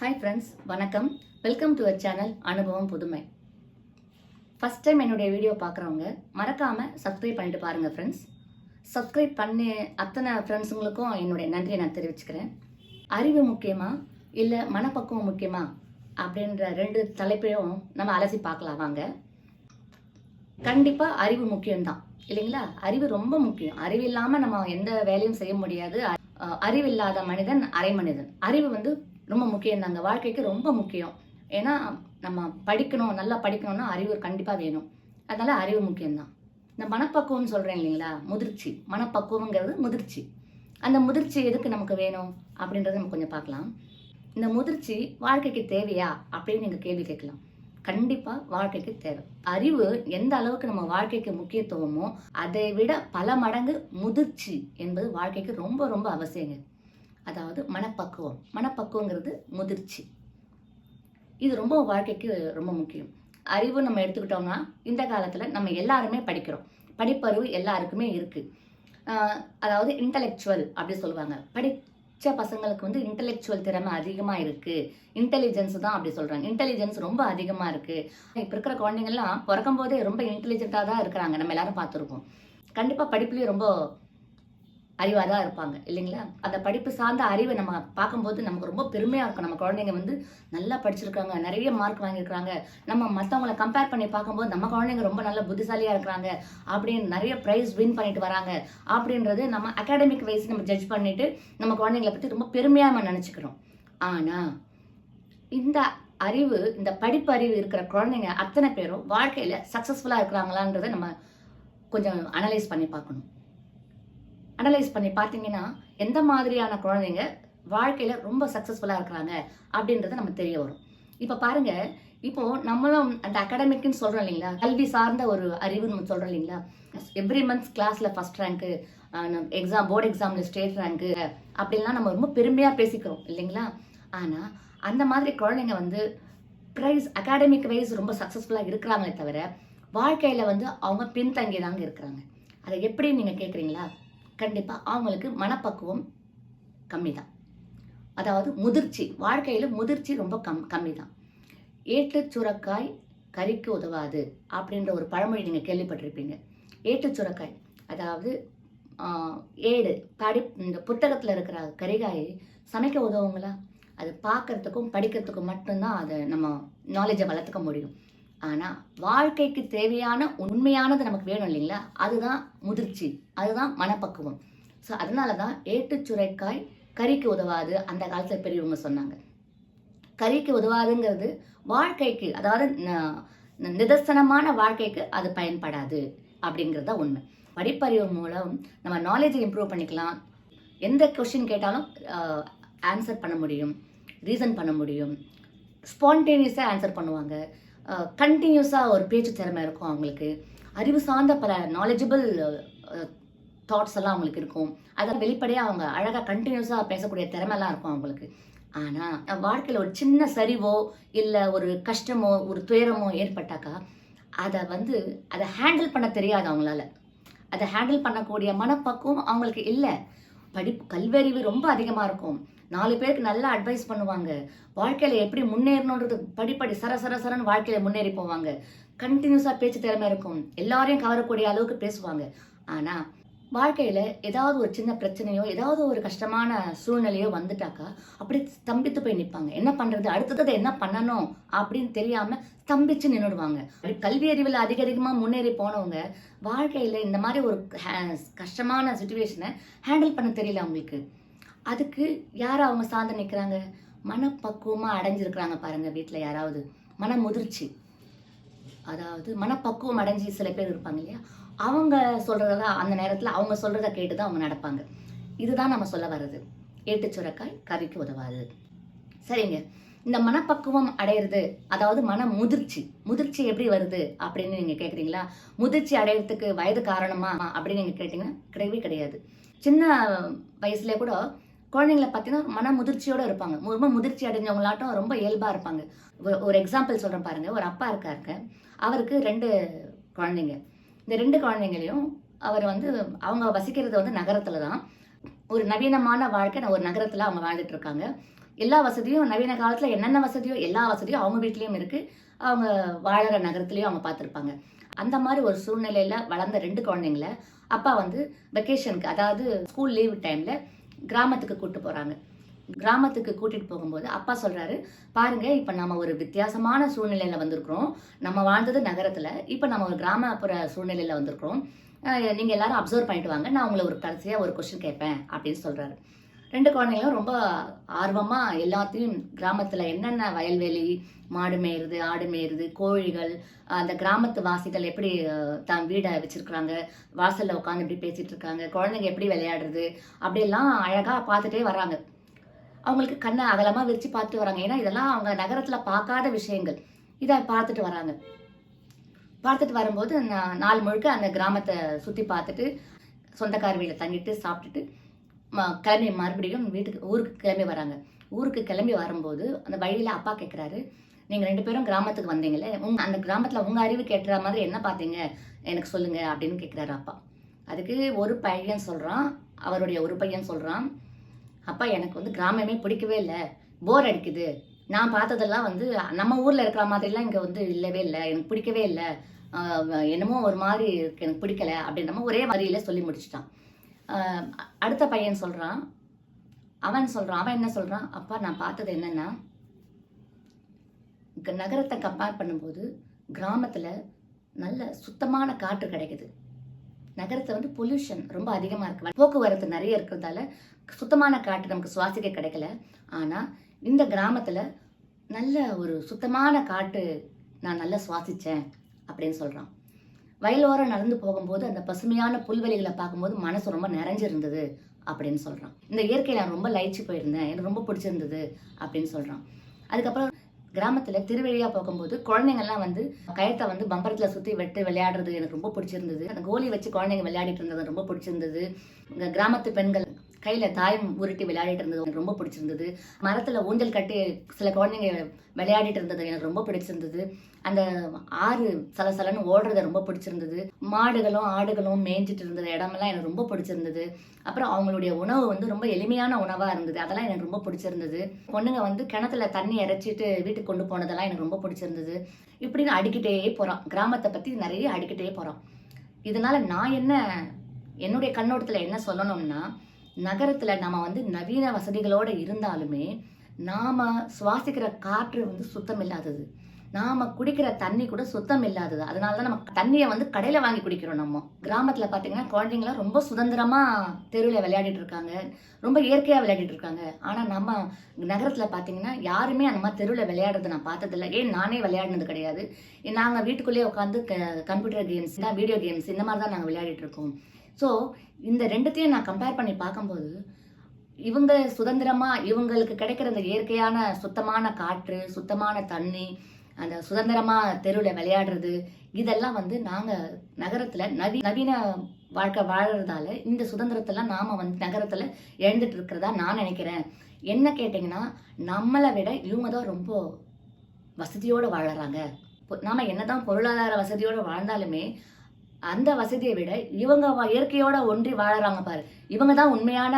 Hi friends வணக்கம். Welcome to our channel அனுபவம் புதுமை ஃபஸ்ட் டைம் என்னுடைய வீடியோ பார்க்குறவங்க மறக்காமல் சப்ஸ்கிரைப் பண்ணிட்டு பாருங்கள் ஃப்ரெண்ட்ஸ் சப்ஸ்கிரைப் பண்ணி அத்தனை ஃப்ரெண்ட்ஸுங்களுக்கும் என்னுடைய நன்றியை நான் தெரிவிச்சுக்கிறேன். அறிவு முக்கியமா இல்லை மனப்பக்குவம் முக்கியமா அப்படின்ற ரெண்டு தலைப்பையும் நம்ம அலசி பார்க்கலாம் வாங்க. கண்டிப்பாக அறிவு முக்கியம்தான் இல்லைங்களா? அறிவு ரொம்ப முக்கியம். அறிவு இல்லாமல் நம்ம எந்த வேலையும் செய்ய முடியாது. அறிவில்லாத மனிதன் அரை மனிதன். அறிவு வந்து ரொம்ப முக்கியம். தாங்க வாழ்க்கைக்கு ரொம்ப முக்கியம். ஏன்னா நம்ம படிக்கணும் நல்லா படிக்கணும்னா அறிவு கண்டிப்பாக வேணும். அதனால அறிவு முக்கியம்தான். இந்த மனப்பக்குவம்னு சொல்கிறேன் இல்லைங்களா? முதிர்ச்சி. மனப்பக்குவங்கிறது முதிர்ச்சி. அந்த முதிர்ச்சி எதுக்கு நமக்கு வேணும்? அப்படின்றத நம்ம கொஞ்சம் பார்க்கலாம். இந்த முதிர்ச்சி வாழ்க்கைக்கு தேவையா? அப்படின்னு நீங்கள் கேள்வி கேட்கலாம். கண்டிப்பாக வாழ்க்கைக்கு தேவை. அறிவு எந்த அளவுக்கு நம்ம வாழ்க்கைக்கு முக்கியத்துவமோ அதை விட பல மடங்கு முதிர்ச்சி என்பது வாழ்க்கைக்கு ரொம்ப ரொம்ப அவசியங்க. அதாவது மனப்பக்குவம். மனப்பக்குவங்கிறது முதிர்ச்சி. இது ரொம்ப வாழ்க்கைக்கு ரொம்ப முக்கியம். அறிவு நம்ம எடுத்துக்கிட்டோம்னா இந்த காலத்தில் நம்ம எல்லாருமே படிக்கிறோம். படிப்பறிவு எல்லாருக்குமே இருக்குது அதாவது இன்டலெக்சுவல் அப்படி சொல்லுவாங்க. படித்த பசங்களுக்கு வந்து இன்டலெக்சுவல் திறமை அதிகமாக இருக்குது இன்டெலிஜென்ஸ் தான் அப்படி சொல்கிறாங்க இன்டெலிஜென்ஸ் ரொம்ப அதிகமாக இருக்குது இப்போ இருக்கிற குழந்தைங்கள்லாம் பிறக்கும் போதே ரொம்ப இன்டெலிஜென்ட்டாக தான் இருக்கிறாங்க. நம்ம எல்லாரும் பார்த்துருக்கோம் கண்டிப்பாக படிப்புலேயும் ரொம்ப அறிவாக தான் இருப்பாங்க இல்லைங்களா? அந்த படிப்பு சார்ந்த அறிவை நம்ம பார்க்கும்போது நமக்கு ரொம்ப பெருமையாக இருக்கும். நம்ம குழந்தைங்க வந்து நல்லா படிச்சிருக்காங்க நிறைய மார்க் வாங்கியிருக்காங்க நம்ம மற்றவங்கள கம்பேர் பண்ணி பார்க்கும்போது நம்ம குழந்தைங்க ரொம்ப நல்ல புத்திசாலியாக இருக்கிறாங்க அப்படின்னு நிறைய ப்ரைஸ் வின் பண்ணிட்டு வராங்க அப்படின்றது நம்ம அகாடமிக் வைஸ் நம்ம ஜட்ஜ் பண்ணிட்டு நம்ம குழந்தைங்களை பற்றி ரொம்ப பெருமையாக நம்ம நினச்சிக்கிறோம். ஆனால் இந்த அறிவு இந்த படிப்பு அறிவு இருக்கிற குழந்தைங்க அத்தனை பேரும் வாழ்க்கையில் சக்ஸஸ்ஃபுல்லாக இருக்கிறாங்களான்றதை நம்ம கொஞ்சம் அனலைஸ் பண்ணி பார்க்கணும். அனலைஸ் பண்ணி பார்த்தீங்கன்னா எந்த மாதிரியான குழந்தைங்க வாழ்க்கையில் ரொம்ப சக்ஸஸ்ஃபுல்லாக இருக்கிறாங்க அப்படின்றது நம்ம தெரிய வரும். இப்போ பாருங்க இப்போ நம்மளும் அந்த அகாடமிக்னு சொல்கிறோம் இல்லைங்களா? கல்வி சார்ந்த ஒரு அறிவுன்னு நம்ம சொல்கிறோம் இல்லைங்களா? எவ்ரி மந்த்ஸ் கிளாஸில் ஃபஸ்ட் ரேங்க்கு எக்ஸாம் போர்டு எக்ஸாமில் ஸ்டேட் ரேங்க்கு அப்படின்லாம் நம்ம ரொம்ப பெருமையாக பேசிக்கிறோம் இல்லைங்களா? ஆனால் அந்த மாதிரி குழந்தைங்க வந்து ப்ரைஸ் அகாடமிக் வைஸ் ரொம்ப சக்ஸஸ்ஃபுல்லாக இருக்கிறாங்களே தவிர வாழ்க்கையில் வந்து அவங்க பின்தங்கி தாங்க இருக்கிறாங்க. அதை எப்படி நீங்கள் கேட்குறீங்களா கண்டிப்பாக அவங்களுக்கு மனப்பக்குவம் கம்மி தான் அதாவது முதிர்ச்சி வாழ்க்கையில் முதிர்ச்சி ரொம்ப கம் கம்மி தான் ஏட்டு சுரக்காய் கறிக்கு உதவாது அப்படின்ற ஒரு பழமொழி நீங்கள் கேள்விப்பட்டிருப்பீங்க. ஏட்டு சுரக்காய் அதாவது ஏடு படி இந்த புத்தகத்தில் இருக்கிற கறிகாய் சமைக்க உதவுங்களா? அது பார்க்கறதுக்கும் படிக்கிறதுக்கும் மட்டும்தான் அதை நம்ம நாலேஜை வளர்த்துக்க முடியும். ஆனால் வாழ்க்கைக்கு தேவையான உண்மையானது நமக்கு வேணும் இல்லைங்களா? அதுதான் முதிர்ச்சி. அதுதான் மனப்பக்குவம். ஸோ அதனால தான் ஏட்டுச் சுரைக்காய் கறிக்கு உதவாது. அந்த காலத்தில் பெரியவங்க சொன்னாங்க. கறிக்கு உதவாதுங்கிறது வாழ்க்கைக்கு அதாவது நிதர்சனமான வாழ்க்கைக்கு அது பயன்படாது அப்படிங்கிறது தான் உண்மை. படிப்பறிவு மூலம் நம்ம நாலேஜை இம்ப்ரூவ் பண்ணிக்கலாம். எந்த கொஷின் கேட்டாலும் ஆன்சர் பண்ண முடியும். ரீசன் பண்ண முடியும். ஸ்பான்டேனியஸாக ஆன்சர் பண்ணுவாங்க. கண்டினியூஸாக ஒரு பேச்சு திறமை இருக்கும் அவங்களுக்கு. அறிவு சார்ந்த பல நாலேஜபிள் தாட்ஸ் எல்லாம் அவங்களுக்கு இருக்கும். அதான் வெளிப்படையாக அவங்க அழகாக கண்டினியூஸாக பேசக்கூடிய திறமைலாம் இருக்கும் அவங்களுக்கு. ஆனால் வாழ்க்கையில் ஒரு சின்ன சரிவோ இல்லை ஒரு கஷ்டமோ ஒரு துயரமோ ஏற்பட்டாக்கா அதை வந்து அதை ஹேண்டில் பண்ண தெரியாது அவங்களால. அதை ஹேண்டில் பண்ணக்கூடிய மனப்பக்குவம் அவங்களுக்கு இல்லை. படிப்பு கல்வியறிவு ரொம்ப அதிகமாக இருக்கும். நாலு பேருக்கு நல்லா அட்வைஸ் பண்ணுவாங்க. வாழ்க்கையில் எப்படி முன்னேறணுன்றது படிப்படி சர சர சரன்னு வாழ்க்கையில் முன்னேறி போவாங்க. கண்டினியூஸாக பேச்சு திறமை இருக்கும். எல்லாரையும் கவரக்கூடிய அளவுக்கு பேசுவாங்க. ஆனால் வாழ்க்கையில் ஏதாவது ஒரு சின்ன பிரச்சனையோ ஏதாவது ஒரு கஷ்டமான சூழ்நிலையோ வந்துட்டாக்கா அப்படி ஸ்தம்பித்து போய் நிற்பாங்க என்ன பண்ணுறது அடுத்தது என்ன பண்ணணும்? அப்படின்னு தெரியாமல் ஸ்தம்பிச்சு நின்றுடுவாங்க கல்வி அறிவில் அதிக அதிகமாக முன்னேறி போனவங்க வாழ்க்கையில் இந்த மாதிரி ஒரு கஷ்டமான சுச்சுவேஷனை ஹேண்டில் பண்ண தெரியல அவங்களுக்கு. அதுக்கு யார் அவங்க சார்ந்து நிற்கிறாங்க மனப்பக்குவமாக அடைஞ்சிருக்கிறாங்க பாருங்கள் வீட்டில் யாராவது. மன முதிர்ச்சி அதாவது மனப்பக்குவம் அடைஞ்சி சில பேர் இருப்பாங்க இல்லையா? அவங்க சொல்கிறத அந்த நேரத்தில் அவங்க சொல்கிறத கேட்டு தான் அவங்க நடப்பாங்க. இதுதான் நம்ம சொல்ல வர்றது. ஏட்டுச் சுரக்காய் கறிக்கு உதவாது. சரிங்க. இந்த மனப்பக்குவம் அடையிறது அதாவது மன முதிர்ச்சி முதிர்ச்சி எப்படி வருது அப்படின்னு நீங்கள் கேட்குறீங்களா முதிர்ச்சி அடையிறதுக்கு வயது காரணமா அப்படின்னு நீங்கள் கேட்டிங்கன்னா கிடையவே கிடையாது. சின்ன வயசுலேயே கூட குழந்தைங்களை பார்த்தீங்கன்னா மன முதிர்ச்சியோட இருப்பாங்க. ரொம்ப முதிர்ச்சி அடைஞ்சவங்களாட்டம் ரொம்ப இயல்பாக இருப்பாங்க. ஒரு- எக்ஸாம்பிள் சொல்கிறேன் பாருங்க. ஒரு அப்பா இருக்காருங்க. அவருக்கு ரெண்டு குழந்தைங்க. இந்த ரெண்டு குழந்தைங்களையும் அவர் வந்து அவங்க வசிக்கிறது வந்து நகரத்தில் தான். ஒரு நவீனமான வாழ்க்கை ஒரு நகரத்தில் அவங்க வாழ்ந்துட்டு இருக்காங்க. எல்லா வசதியும் நவீன காலத்தில் என்னென்ன வசதியோ எல்லா வசதியும் அவங்க வீட்லேயும் இருக்குது அவங்க வாழற நகரத்துலேயும் அவங்க பார்த்துருப்பாங்க. அந்த மாதிரி ஒரு சூழ்நிலையில் வளர்ந்த ரெண்டு குழந்தைங்கள அப்பா வந்து வெக்கேஷனுக்கு அதாவது ஸ்கூல் லீவ் டைமில் கிராமத்துக்கு கூட்டு போகிறாங்க கிராமத்துக்கு கூட்டிட்டு போகும்போது அப்பா சொல்கிறாரு பாருங்க இப்போ நம்ம ஒரு வித்தியாசமான சூழ்நிலையில் வந்திருக்கிறோம். நம்ம வாழ்ந்தது நகரத்தில். இப்போ நம்ம ஒரு கிராமப்புற சூழ்நிலையில் வந்திருக்கிறோம். நீங்கள் எல்லாரும் அப்சர்வ் பண்ணிட்டு வாங்க. நான் உங்களை ஒரு கடைசியாக ஒரு கொஸ்டின் கேட்பேன். அப்படின்னு சொல்கிறாரு ரெண்டு குழந்தைங்களும் ரொம்ப ஆர்வமாக எல்லாத்தையும் கிராமத்தில் என்னென்ன வயல்வெளி மாடு மேயுறது ஆடு மேயுறது கோழிகள் அந்த கிராமத்து வாசிகள் எப்படி தான் வீடை வச்சுருக்குறாங்க வாசலில் உட்காந்து எப்படி பேசிகிட்டு இருக்காங்க குழந்தைங்க எப்படி விளையாடுறது அப்படியெல்லாம் அழகாக பார்த்துட்டே வராங்க அவங்களுக்கு கண்ணை அகலமாக விரித்து பார்த்துட்டு வராங்க ஏன்னா இதெல்லாம் அவங்க நகரத்தில் பார்க்காத விஷயங்கள். இதை பார்த்துட்டு வராங்க பார்த்துட்டு வரும்போது நான் நாள் முழுக்க அந்த கிராமத்தை சுற்றி பார்த்துட்டு சொந்தக்கார வீட்டில் தங்கிட்டு சாப்பிட்டுட்டு கிளம்பி மறுபடியும் வீட்டுக்கு ஊருக்கு கிளம்பி வராங்க. ஊருக்கு கிளம்பி வரும்போது அந்த வழியில் அப்பா கேட்குறாரு நீங்கள் ரெண்டு பேரும் கிராமத்துக்கு வந்தீங்களே உங் அந்த கிராமத்தில் உங்கள் அறிவு கேட்டுற மாதிரி என்ன பார்த்தீங்க எனக்கு சொல்லுங்கள் அப்படின்னு கேட்குறாரு அப்பா. அதுக்கு ஒரு பையன் சொல்கிறான் அவருடைய ஒரு பையன் சொல்கிறான் அப்பா எனக்கு வந்து கிராமமே பிடிக்கவே இல்லை போர் அடிக்குது. நான் பார்த்ததெல்லாம் வந்து நம்ம ஊரில் இருக்கிற மாதிரிலாம் இங்கே வந்து இல்லவே இல்லை எனக்கு பிடிக்கவே இல்லை. என்னமோ ஒரு மாதிரி இருக்கு எனக்கு பிடிக்கல அப்படின்ற ஒரே வரியில சொல்லி முடிச்சிட்டான். அடுத்த பையன் சொல்கிறான் அவன் சொல்கிறான் அவன் என்ன சொல்கிறான் அப்பா நான் பார்த்தது என்னென்னா நகரத்தை கம்பேர் பண்ணும்போது கிராமத்தில் நல்ல சுத்தமான காற்று கிடைக்குது. நகரத்தை வந்து பொல்யூஷன் ரொம்ப அதிகமாக இருக்கு. போக்குவரத்து நிறைய இருக்கிறதால சுத்தமான காற்று நமக்கு சுவாசிக்க கிடைக்கல. ஆனால் இந்த கிராமத்தில் நல்ல ஒரு சுத்தமான காற்று நான் நல்லா சுவாசித்தேன் அப்படின்னு சொல்கிறான் வயலோரம் நடந்து போகும்போது அந்த பசுமையான புல்வெளிகளை பார்க்கும்போது மனசு ரொம்ப நிறைஞ்சிருந்தது அப்படின்னு சொல்கிறான் இந்த இயற்கையை நான் ரொம்ப லயிச்சு போயிருந்தேன் எனக்கு ரொம்ப பிடிச்சிருந்தது அப்படின்னு சொல்கிறான் அதுக்கப்புறம் கிராமத்தில் திருவழியா போகும்போது குழந்தைங்கள்லாம் வந்து கயத்தை வந்து பம்பரத்தில் சுற்றி வெட்டு விளையாடுறது எனக்கு ரொம்ப பிடிச்சிருந்தது. அந்த கோலி வச்சு குழந்தைங்க விளையாடிட்டு இருந்தது ரொம்ப பிடிச்சிருந்தது. கிராமத்து பெண்கள் கையில் தாயம் உருட்டி விளையாடிட்டு இருந்தது. எனக்கு ரொம்ப பிடிச்சிருந்தது. மரத்தில் ஊஞ்சல் கட்டி சில குழந்தைங்க விளையாடிட்டு இருந்தது. எனக்கு ரொம்ப பிடிச்சிருந்தது. அந்த ஆறு சலசலன்னு ஓடுறது ரொம்ப பிடிச்சிருந்தது. மாடுகளும் ஆடுகளும் மேய்ஞ்சிட்டு இருந்த இடமெல்லாம் எனக்கு ரொம்ப பிடிச்சிருந்தது. அப்புறம் அவங்களுடைய உணவு வந்து ரொம்ப எளிமையான உணவாக இருந்தது. அதெல்லாம் எனக்கு ரொம்ப பிடிச்சிருந்தது. பொண்ணுங்க வந்து கிணத்துல தண்ணி இறைச்சிட்டு வீட்டுக்கு கொண்டு போனதெல்லாம் எனக்கு ரொம்ப பிடிச்சிருந்தது. இப்படின்னு அடிக்கிட்டே போகிறோம் கிராமத்தை பற்றி நிறைய அடிக்கிட்டே போகிறோம் இதனால நான் என்ன என்னுடைய கண்ணோட்டத்தில் என்ன சொல்லணும்னா நகரத்தில் நம்ம வந்து நவீன வசதிகளோட இருந்தாலுமே நாம் சுவாசிக்கிற காற்று வந்து சுத்தம் இல்லாதது. நாம் குடிக்கிற தண்ணி கூட சுத்தம் இல்லாதது. அதனால தான் நம்ம தண்ணியை வந்து கடையில் வாங்கி குடிக்கிறோம் நம்ம. கிராமத்தில் பார்த்தீங்கன்னா குழந்தைங்களாம் ரொம்ப சுதந்திரமாக தெருவில் விளையாடிட்டு இருக்காங்க. ரொம்ப இயற்கையாக விளையாடிட்டு இருக்காங்க. ஆனால் நம்ம நகரத்தில் பார்த்தீங்கன்னா யாருமே அந்த மாதிரி தெருவில் விளையாடுறது நான் பார்த்ததில்ல. ஏன் நானே விளையாடினது கிடையாது. நாங்கள் வீட்டுக்குள்ளேயே உட்காந்து கம்ப்யூட்டர் கேம்ஸ் வீடியோ கேம்ஸ் இந்த மாதிரி தான் நாங்கள் விளையாடிட்டு இருக்கோம். ஸோ இந்த ரெண்டுத்தையும் நான் கம்பேர் பண்ணி பார்க்கும்போது இவங்க சுதந்திரமா இவங்களுக்கு கிடைக்கிற அந்த இயற்கையான சுத்தமான காற்று சுத்தமான தண்ணி அந்த சுதந்திரமா தெருவில் விளையாடுறது இதெல்லாம் வந்து நாங்கள் நகரத்தில் நவீ நவீன வாழ்க்கை வாழறதால இந்த சுதந்திரத்தெல்லாம் நாம் வந்து நகரத்தில் இழந்துட்டு இருக்கிறதா நான் நினைக்கிறேன். என்ன கேட்டிங்கன்னா நம்மளை விட இவங்க தான் ரொம்ப வசதியோடு வாழறாங்க. நாம் என்ன என்னதான் பொருளாதார வசதியோடு வாழ்ந்தாலுமே அந்த வசதியை விட இவங்க இயற்கையோட ஒன்றி வாழறாங்க பாரு. இவங்க தான் உண்மையான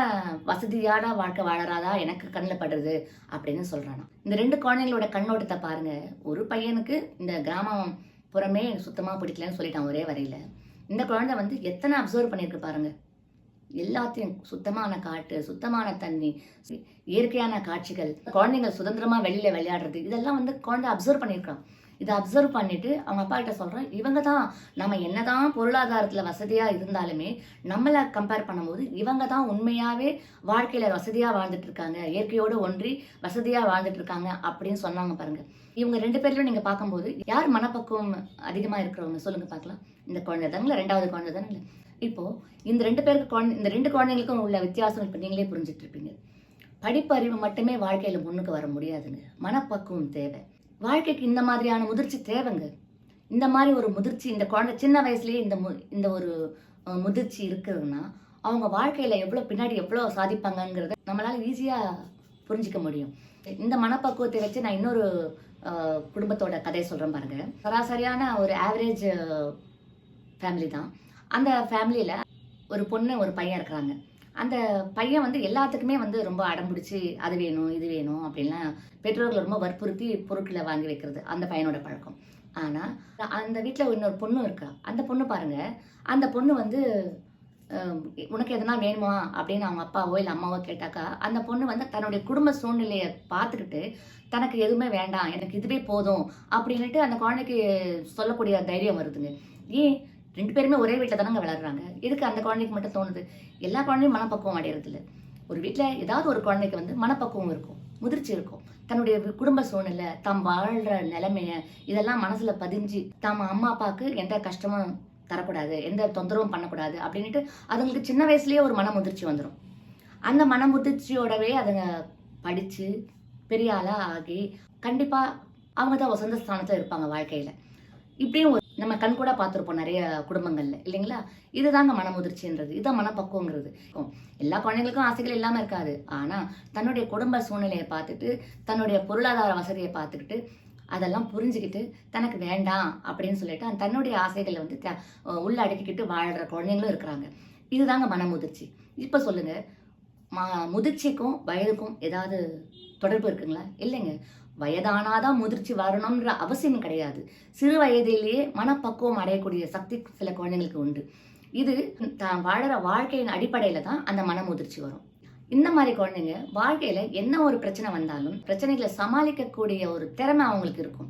வசதியான வாழ்க்கை வாழறாதா எனக்கு கண்ணில் படுறது அப்படின்னு சொல்கிறானா இந்த ரெண்டு குழந்தைங்களோட கண்ணோட்டத்தை பாருங்க. ஒரு பையனுக்கு இந்த கிராமம் புறமே சுத்தமாக பிடிக்கலன்னு சொல்லிட்டான் ஒரே வரையில். இந்த குழந்தை வந்து எத்தனை அப்சர்வ் பண்ணியிருக்கு பாருங்க. எல்லாத்தையும் சுத்தமான காட்டு சுத்தமான தண்ணி இயற்கையான காட்சிகள் குழந்தைங்க சுதந்திரமாக வெளியில் விளையாடுறது இதெல்லாம் வந்து குழந்தை அப்சர்வ் பண்ணியிருக்கான். இதை அப்சர்வ் பண்ணிட்டு அவங்க அப்பா கிட்ட சொல்கிறேன் இவங்க தான் நம்ம என்னதான் பொருளாதாரத்தில் வசதியாக இருந்தாலுமே நம்மளை கம்பேர் பண்ணும்போது இவங்க தான் உண்மையாகவே வாழ்க்கையில் வசதியாக வாழ்ந்துட்டு இருக்காங்க இயற்கையோடு ஒன்றி வசதியாக வாழ்ந்துட்டு இருக்காங்க அப்படின்னு சொன்னாங்க பாருங்க. இவங்க ரெண்டு பேர்லயும் நீங்கள் பார்க்கும்போது யார் மனப்பக்குவம் அதிகமாக இருக்கிறவங்க சொல்லுங்க பார்க்கலாம். இந்த குழந்தை தாங்களா ரெண்டாவது குழந்தை தானே இப்போ இந்த ரெண்டு பேருக்கு குழந்தை இந்த ரெண்டு குழந்தைங்களுக்கும் உள்ள வித்தியாசம் இப்போ நீங்களே புரிஞ்சுட்டு இருப்பீங்க. படிப்பறிவு மட்டுமே வாழ்க்கையில் முன்னுக்கு வர முடியாதுங்க. மனப்பக்குவம் தேவை. வாழ்க்கைக்கு இந்த மாதிரியான முதிர்ச்சி தேவைங்க. இந்த மாதிரி ஒரு முதிர்ச்சி இந்த குழந்தை சின்ன வயசுலேயே இந்த மு- இந்த ஒரு முதிர்ச்சி இருக்குதுன்னா அவங்க வாழ்க்கையில் எவ்வளோ பின்னாடி எவ்வளோ சாதிப்பாங்கங்கிறத நம்மளால் ஈஸியாக புரிஞ்சுக்க முடியும். இந்த மனப்பக்குவத்தை வச்சு நான் இன்னொரு குடும்பத்தோட கதை சொல்கிறேன் பாருங்க. சராசரியான ஒரு ஆவரேஜ் ஃபேமிலி தான். அந்த ஃபேமிலியில் ஒரு பொண்ணு ஒரு பையன் இருக்கிறாங்க. அந்த பையன் வந்து எல்லாத்துக்குமே வந்து ரொம்ப அடம்பிடிச்சு அது வேணும் இது வேணும் அப்படின்லாம் பெற்றோர்கள் ரொம்ப வற்புறுத்தி பொருட்களை வாங்கி வைக்கிறது அந்த பையனோட பழக்கம். ஆனால் அந்த வீட்டில் இன்னொரு பொண்ணு இருக்கா? அந்த பொண்ணு பாருங்கள் அந்த பொண்ணு வந்து உனக்கு எதனா வேணுமா? அப்படின்னு அவங்க அப்பாவோ இல்லை அம்மாவோ கேட்டாக்கா அந்த பொண்ணு வந்து தன்னுடைய குடும்ப சூழ்நிலையை பார்த்துக்கிட்டு தனக்கு எதுவுமே வேண்டாம் எனக்கு இதுவே போதும் அப்படின்னுட்டு அந்த குழந்தைக்கு சொல்லக்கூடிய தைரியம் வருதுங்க. ஏன்? ரெண்டு பேருமே ஒரே வீட்டில் தானங்க வளர்றாங்க. எதுக்கு அந்த குழந்தைக்கு மட்டும் தோணுது? எல்லா குழந்தையும் மனப்பக்குவம் அடையிறதில்ல. ஒரு வீட்டில் ஏதாவது ஒரு குழந்தைக்கு வந்து மனப்பக்குவம் இருக்கும் முதிர்ச்சி இருக்கும். தன்னுடைய குடும்ப சூழ்நிலை தாம் வாழ்ற நிலைமைய இதெல்லாம் மனசுல பதிஞ்சு தாம் அம்மா அப்பாவுக்கு எந்த கஷ்டமும் தரக்கூடாது எந்த தொந்தரவும் பண்ணக்கூடாது அப்படின்ட்டு அதுங்களுக்கு சின்ன வயசுலயே ஒரு மன முதிர்ச்சி வந்துடும் அந்த மன முதிர்ச்சியோடவே அதுங்க படிச்சு பெரிய ஆளா ஆகி கண்டிப்பா அவங்க தான் வசந்த ஸ்தானத்தில் இருப்பாங்க வாழ்க்கையில. இப்படியும் ஒரு நம்ம கண் கூட பார்த்துருப்போம் நிறைய குடும்பங்கள்ல இல்லைங்களா? இதுதாங்க மனமுதிர்ச்சின்றது இதுதான் மனப்பக்குவங்கிறது. எல்லா குழந்தைங்களுக்கும் ஆசைகள் இல்லாம இருக்காது. ஆனா தன்னுடைய குடும்ப சூழ்நிலையை பார்த்துட்டு தன்னுடைய பொருளாதார வசதியை பார்த்துக்கிட்டு அதெல்லாம் புரிஞ்சுக்கிட்டு தனக்கு வேண்டாம் அப்படின்னு சொல்லிட்டு அந்த தன்னுடைய ஆசைகளை வந்து த- உள்ள அடக்கிக்கிட்டு வாழ்கிற குழந்தைங்களும் இருக்கிறாங்க. இதுதாங்க மனமுதிர்ச்சி. இப்போ சொல்லுங்க ம முதிர்ச்சிக்கும் வயதுக்கும் ஏதாவது தொடர்பு இருக்குங்களா? இல்லைங்க. வயதானாதான் முதிர்ச்சி வரணும்ன்ற அவசியம் கிடையாது. சிறு வயதிலேயே மனப்பக்குவம் அடையக்கூடிய சக்தி சில குழந்தைங்களுக்கு உண்டு. இது தான் வாழற வாழ்க்கையின் அடிப்படையில தான் அந்த மன முதிர்ச்சி வரும். இந்த மாதிரி குழந்தைங்க வாழ்க்கையில என்ன ஒரு பிரச்சனை வந்தாலும் பிரச்சனைகளை சமாளிக்கக்கூடிய ஒரு திறமை அவங்களுக்கு இருக்கும்.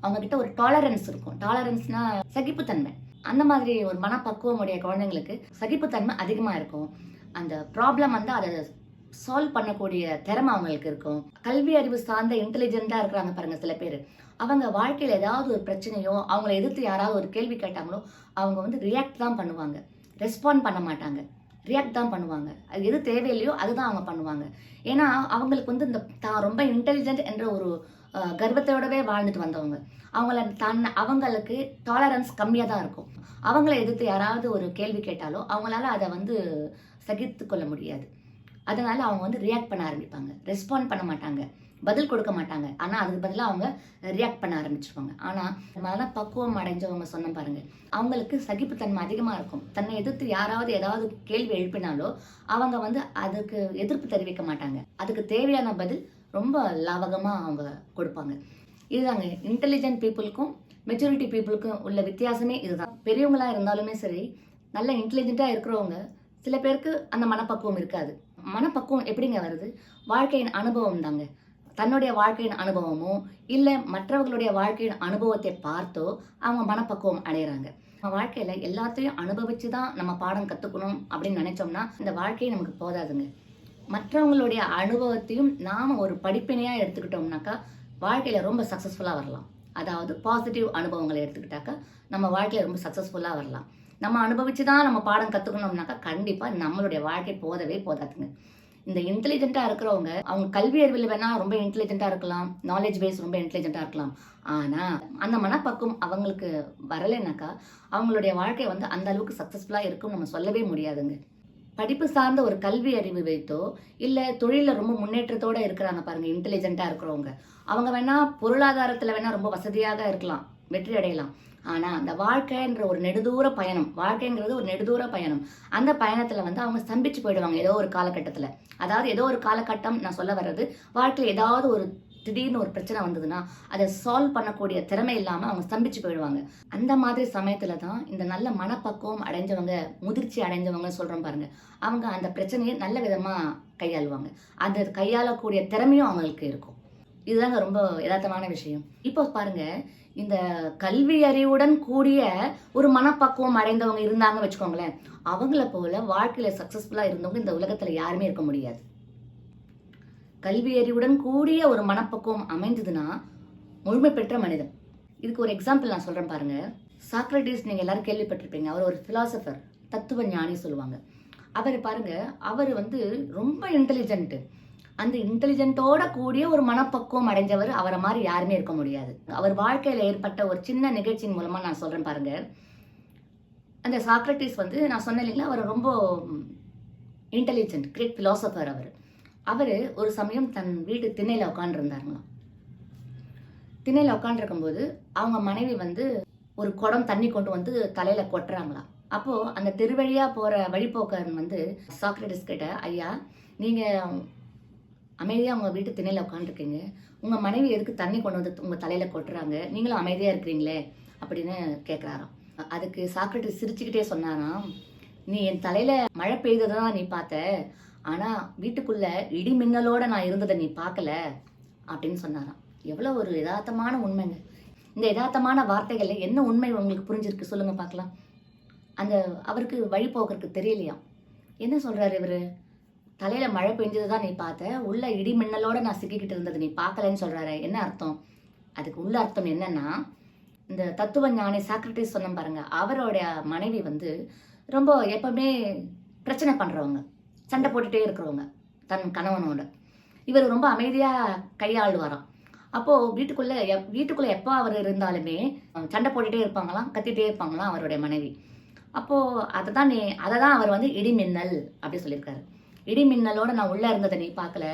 அவங்க கிட்ட ஒரு டாலரன்ஸ் இருக்கும். டாலரன்ஸ்னா சகிப்புத்தன்மை. அந்த மாதிரி ஒரு மனப்பக்குவம் உடைய குழந்தைங்களுக்கு சகிப்புத்தன்மை அதிகமா இருக்கும். அந்த ப்ராப்ளம் வந்து அதை சால்வ் பண்ணக்கூடிய திறமை அவங்களுக்கு இருக்கும். கல்வி அறிவு சார்ந்த இன்டெலிஜென்ட்டாக இருக்கிறாங்க பாருங்க சில பேர். அவங்க வாழ்க்கையில் ஏதாவது ஒரு பிரச்சனையோ அவங்கள எதிர்த்து யாராவது ஒரு கேள்வி கேட்டாங்களோ அவங்க வந்து ரியாக்ட் தான் பண்ணுவாங்க. ரெஸ்பாண்ட் பண்ண மாட்டாங்க. ரியாக்ட் தான் பண்ணுவாங்க. அது எது தேவையில்லையோ அதுதான் அவங்க பண்ணுவாங்க. ஏன்னா அவங்களுக்கு வந்து இந்த தான் ரொம்ப இன்டெலிஜென்ட் என்ற ஒரு கர்வத்தோடவே வாழ்ந்துட்டு வந்தவங்க. அவங்கள தன் அவங்களுக்கு டாலரன்ஸ் கம்மியாக தான் இருக்கும். அவங்கள எதிர்த்து யாராவது ஒரு கேள்வி கேட்டாலோ அவங்களால அதை வந்து சகித்து கொள்ள முடியாது. அதனால அவங்க வந்து ரியாக்ட் பண்ண ஆரம்பிப்பாங்க. ரெஸ்பாண்ட் பண்ண மாட்டாங்க. பதில் கொடுக்க மாட்டாங்க. ஆனால் அதுக்கு பதிலாக அவங்க ரியாக்ட் பண்ண ஆரம்பிச்சிருவாங்க. ஆனால் மன பக்குவம் அடைஞ்சவங்க சொன்ன பாருங்க. அவங்களுக்கு சகிப்புத்தன்மை அதிகமாக இருக்கும். தன்னை எதிர்த்து யாராவது ஏதாவது கேள்வி எழுப்பினாலோ அவங்க வந்து அதுக்கு எதிர்ப்பு தெரிவிக்க மாட்டாங்க. அதுக்கு தேவையான பதில் ரொம்ப லாவகமாக அவங்க கொடுப்பாங்க. இதுதாங்க. இன்டெலிஜென்ட் பீப்புளுக்கும் மெச்சூரிட்டி பீப்புளுக்கும் உள்ள வித்தியாசமே இதுதான். பெரியவங்களாக இருந்தாலுமே சரி நல்ல இன்டெலிஜென்ட்டாக இருக்கிறவங்க சில பேருக்கு அந்த மனப்பக்குவம் இருக்காது. மனப்பக்குவம் எப்படிங்க வருது? வாழ்க்கையின் அனுபவம் தாங்க தன்னுடைய வாழ்க்கையின் அனுபவமோ இல்லை மற்றவர்களுடைய வாழ்க்கையின் அனுபவத்தை பார்த்தோ அவங்க மனப்பக்குவம் அடையிறாங்க. நம்ம வாழ்க்கையில் எல்லாத்தையும் அனுபவிச்சு தான் நம்ம பாடம் கற்றுக்கணும் அப்படின்னு நினைச்சோம்னா இந்த வாழ்க்கையை நமக்கு போதாதுங்க. மற்றவங்களுடைய அனுபவத்தையும் நாம் ஒரு படிப்பினையாக எடுத்துக்கிட்டோம்னாக்கா வாழ்க்கையில் ரொம்ப சக்ஸஸ்ஃபுல்லாக வரலாம். அதாவது பாசிட்டிவ் அனுபவங்களை எடுத்துக்கிட்டாக்கா நம்ம வாழ்க்கையில் ரொம்ப சக்ஸஸ்ஃபுல்லாக வரலாம். நம்ம அனுபவிச்சு தான் நம்ம பாடம் கத்துக்கணும்னாக்கா கண்டிப்பா நம்மளுடைய வாழ்க்கை போதவே போதாதுங்க இந்த இன்டெலிஜென்ட்டா இருக்கிறவங்க அவங்க கல்வி அறிவில் வேணால் ரொம்ப இன்டெலிஜென்ட்டாக இருக்கலாம் நாலேஜ் பேஸ் ரொம்ப இன்டெலிஜென்ட்டா இருக்கலாம். ஆனா அந்த மனப்பக்குவம் அவங்களுக்கு வரலைனாக்கா அவங்களுடைய வாழ்க்கை வந்து அந்த அளவுக்கு சக்ஸஸ்ஃபுல்லாக இருக்கும் நம்ம சொல்லவே முடியாதுங்க. படிப்பு சார்ந்த ஒரு கல்வி அறிவு வைத்தோ இல்லை தொழில ரொம்ப முன்னேற்றத்தோட இருக்கிறாங்க பாருங்க இன்டெலிஜென்ட்டாக இருக்கிறவங்க. அவங்க வேணா பொருளாதாரத்தில் வேணால் ரொம்ப வசதியாக இருக்கலாம் வெற்றி அடையலாம். ஆனால் அந்த வாழ்க்கைன்ற ஒரு நெடுதூர பயணம் வாழ்க்கைங்கிறது ஒரு நெடுதூர பயணம். அந்த பயணத்தில் வந்து அவங்க ஸ்தம்பிச்சு போயிடுவாங்க ஏதோ ஒரு காலகட்டத்தில். அதாவது ஏதோ ஒரு காலகட்டம் நான் சொல்ல வர்றது வாழ்க்கையில் ஏதாவது ஒரு திடீர்னு ஒரு பிரச்சனை வந்ததுன்னா அதை சால்வ் பண்ணக்கூடிய திறமை இல்லாமல் அவங்க ஸ்தம்பிச்சு போயிடுவாங்க. அந்த மாதிரி சமயத்தில் தான் இந்த நல்ல மனப்பக்குவம் அடைஞ்சவங்க முதிர்ச்சி அடைஞ்சவங்க சொல்கிறோம் பாருங்க அவங்க அந்த பிரச்சனையை நல்ல விதமாக கையாளுவாங்க. அந்த கையாளக்கூடிய திறமையும் அவங்களுக்கு இருக்கும். இதுதாங்க ரொம்ப யதார்த்தமான விஷயம். இப்போ பாருங்க இந்த கல்வி அறிவுடன் கூடிய ஒரு மனப்பக்குவம் அடைந்தவங்க இருந்தாங்க வச்சுக்கோங்களேன். அவங்கள போல வாழ்க்கையில சக்சஸ்ஃபுல்லா இருந்தவங்க இந்த உலகத்துல யாருமே இருக்க முடியாது. கல்வி அறிவுடன் கூடிய ஒரு மனப்பக்குவம் அமைந்ததுன்னா முழுமை பெற்ற மனிதன். இதுக்கு ஒரு எக்ஸாம்பிள் நான் சொல்றேன் பாருங்க. சாக்ரட்டிஸ் நீங்க எல்லாரும் கேள்விப்பட்டிருப்பீங்க. அவர் ஒரு பிலாசபர் தத்துவ ஞானி சொல்லுவாங்க. அவர் பாருங்க அவர் வந்து ரொம்ப இன்டெலிஜென்ட்டு அந்த இன்டெலிஜென்ட்டோட கூடிய ஒரு மனப்பக்குவம் அடைஞ்சவர் அவரை மாதிரி யாருமே இருக்க முடியாது. அவர் வாழ்க்கையில் ஏற்பட்ட ஒரு சின்ன நிகழ்ச்சியின் மூலமாக நான் சொல்கிறேன் பாருங்க. அந்த சாக்ரட்டிஸ் வந்து நான் சொன்னேன் இல்லைங்களா அவர் ரொம்ப இன்டெலிஜென்ட் கிரேட் பிலாசபர் அவர். அவர் ஒரு சமயம் தன் வீட்டு திண்ணையில் உட்காண்டிருந்தாருங்களாம் திண்ணையில் உட்காண்டிருக்கும்போது அவங்க மனைவி வந்து ஒரு குடம் தண்ணி கொண்டு வந்து தலையில் கொட்டுறாங்களாம். அப்போது அந்த தெருவழியாக போகிற வழிப்போக்கன் வந்து சாக்ரட்டிஸ் கிட்ட ஐயா நீங்கள் அமைதியாக உங்கள் வீட்டு திணையில் உட்காந்துருக்கீங்க உங்கள் மனைவி எதுக்கு தண்ணி கொண்டு வந்து உங்கள் தலையில் கொட்டுறாங்க? நீங்களும் அமைதியாக இருக்கிறீங்களே? அப்படின்னு கேட்குறாராம் அதுக்கு சாக்ரட்டிஸ் சிரிச்சுக்கிட்டே சொன்னாராம் நீ என் தலையில் மழை பெய்ததை தான் நீ பார்த்த. ஆனால் வீட்டுக்குள்ள இடி மின்னலோட நான் இருந்ததை நீ பார்க்கல. அப்படின்னு சொன்னாராம். எவ்வளோ ஒரு யதார்த்தமான உண்மைங்க. இந்த யதார்த்தமான வார்த்தைகளில் என்ன உண்மை உங்களுக்கு புரிஞ்சிருக்கு சொல்லுங்கள் பார்க்கலாம். அந்த அவருக்கு வழி போகிறதுக்கு தெரியலையாம் என்ன சொல்கிறாரு இவர்? தலையில மழை பெஞ்சது தான் நீ பார்த்த? உள்ள இடி மின்னலோட நான் சிக்கிக்கிட்டு இருந்தது நீ பார்க்கலன்னு சொல்றாரு. என்ன அர்த்தம்? அதுக்கு உள்ள அர்த்தம் என்னன்னா இந்த தத்துவ ஞானி சாக்ரட்டிஸ் சொன்ன பாருங்க அவரோடைய மனைவி வந்து ரொம்ப எப்பவுமே பிரச்சனை பண்றவங்க சண்டை போட்டுட்டே இருக்கிறவங்க தன் கணவனோட. இவர் ரொம்ப அமைதியா கையாளுவாராம். அப்போ வீட்டுக்குள்ள எப்- வீட்டுக்குள்ள எப்போ அவர் இருந்தாலுமே சண்டை போட்டுட்டே இருப்பாங்களாம் கத்திட்டே இருப்பாங்களாம் அவருடைய மனைவி. அப்போ அதை தான் நீ அதை தான் அவர் வந்து இடிமின்னல் அப்படி சொல்லியிருக்காரு. இடி மின்னலோட நான் உள்ள இருந்ததை நீ பார்க்கல.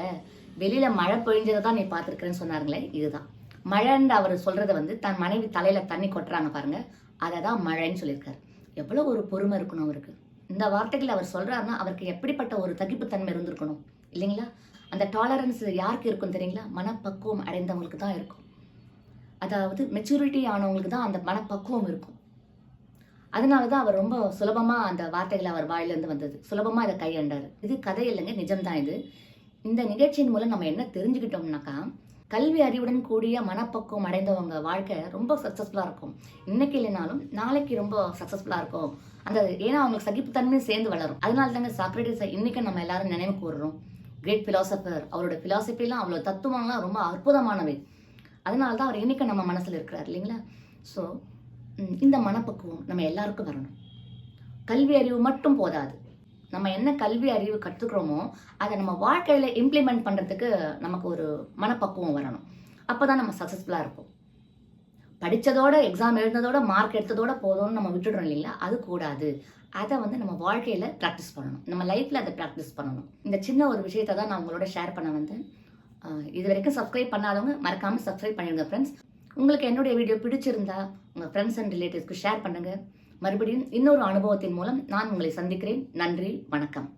வெளியில மழை பொழிஞ்சதை தான் நீ பார்த்துருக்கிறேன்னு சொன்னாருங்களே இதுதான். மழைன்னு அவர் சொல்றத வந்து தன் மனைவி தலையில தண்ணி கொட்டுறாங்க பாருங்க அதை தான் மழைன்னு சொல்லியிருக்காரு. எவ்வளோ ஒரு பொறுமை இருக்கணும் அவருக்கு. இந்த வார்த்தைகள் அவர் சொல்றாருன்னா அவருக்கு எப்படிப்பட்ட ஒரு தகிப்புத்தன்மை இருந்திருக்கணும் இல்லைங்களா? அந்த டாலரன்ஸ் யாருக்கு இருக்கும் தெரியுங்களா? மனப்பக்குவம் அடைந்தவங்களுக்கு தான் இருக்கும். அதாவது மெச்சூரிட்டி ஆனவங்களுக்கு தான் அந்த மனப்பக்குவம் இருக்கும். அதனால தான் அவர் ரொம்ப சுலபமாக அந்த வார்த்தைகள் அவர் வாயிலிருந்து வந்தது. சுலபமாக இதை கையாண்டார். இது கதை இல்லைங்க நிஜம்தான் இது. இந்த நிகழ்ச்சியின் மூலம் நம்ம என்ன தெரிஞ்சுக்கிட்டோம்னாக்கா கல்வி அறிவுடன் கூடிய மனப்பக்குவம் அடைந்தவங்க வாழ்க்கை ரொம்ப சக்ஸஸ்ஃபுல்லாக இருக்கும். இன்னைக்கு இல்லைனாலும் நாளைக்கு ரொம்ப சக்ஸஸ்ஃபுல்லாக இருக்கும். அந்த ஏன்னா அவங்களுக்கு சகிப்புத்தன்மையும் சேர்ந்து வளரும். அதனால தாங்க சாக்ரட்டிஸை இன்னைக்கு நம்ம எல்லாரும் நினைவு கூறுறோம் கிரேட் பிலாசபர் அவரோட பிலாசபிலாம் அவ்வளோ தத்துவம்லாம் ரொம்ப அற்புதமானவை. அதனால தான் அவர் இன்னைக்கு நம்ம மனசில் இருக்கிறார் இல்லைங்களா? ஸோ இந்த மனப்பக்குவம் நம்ம எல்லாருக்கும் வரணும். கல்வி அறிவு மட்டும் போதாது. நம்ம என்ன கல்வி அறிவு கற்றுக்கிறோமோ அதை நம்ம வாழ்க்கையில் இம்ப்ளிமெண்ட் பண்ணுறதுக்கு நமக்கு ஒரு மனப்பக்குவம் வரணும். அப்போ தான் நம்ம சக்ஸஸ்ஃபுல்லாக இருப்போம். படித்ததோட எக்ஸாம் எழுந்ததோட மார்க் எடுத்ததோட போதும்னு நம்ம விட்டுடுறோம் இல்லைங்களா? அது கூடாது. அதை வந்து நம்ம வாழ்க்கையில் ப்ராக்டிஸ் பண்ணணும். நம்ம லைஃப்பில் அதை ப்ராக்டிஸ் பண்ணணும். இந்த சின்ன ஒரு விஷயத்தை தான் நான் உங்களோட ஷேர் பண்ண வந்தேன். இது வரைக்கும் சப்ஸ்கிரைப் பண்ணாதவங்க மறக்காமல் சப்ஸ்கிரைப் பண்ணிடுங்க ஃப்ரெண்ட்ஸ் உங்களுக்கு என்னுடைய வீடியோ பிடிச்சிருந்தா உங்கள் ஃப்ரெண்ட்ஸ் அண்ட் ரிலேட்டிவ்ஸ்க்கு ஷேர் பண்ணுங்கள் மறுபடியும் இன்னொரு அனுபவத்தின் மூலம் நான் உங்களை சந்திக்கிறேன். நன்றி வணக்கம்.